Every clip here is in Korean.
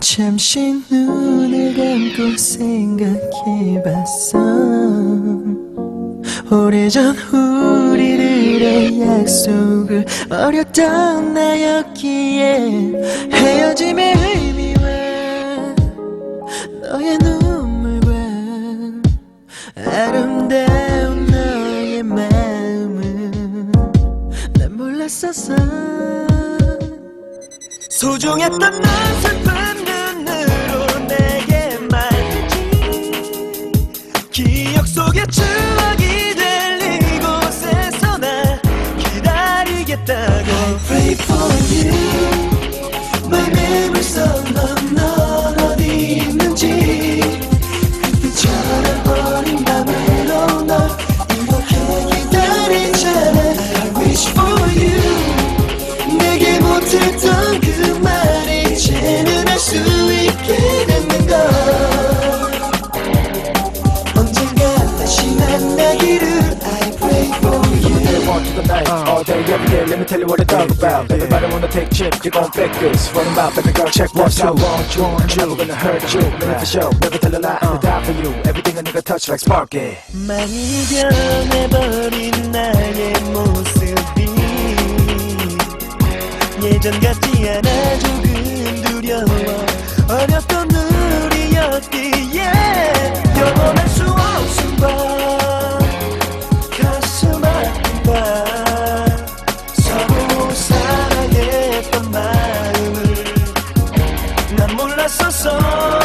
잠시 눈을 감고 생각해봤어. 오래전 우리들의 약속을 어렸던 나였기에 헤어짐의 의미와 너의 눈물과 아름다운 너의 마음을 난 몰랐었어. 소중했던 난 슬픈 you all night, all day, every day. Let me tell you what it's all about. Everybody wanna take chips, you gon' pick this. Run them out, baby girl, check what's out. Want you, I'm never gonna hurt you. Man for sure, never tell a lie, I'm gonna die for you. Everything a nigga touch like sparkin'. 많이 변해버린 나의 모습이 예전 같지 않아. essa sorte.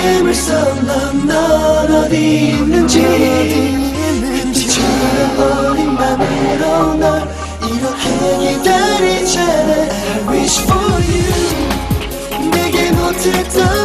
힘을 써넌넌 어디 있는지. 그처럼 어린 밤으로 널 이렇게 기다리잖아. I wish for you. 내게 못했던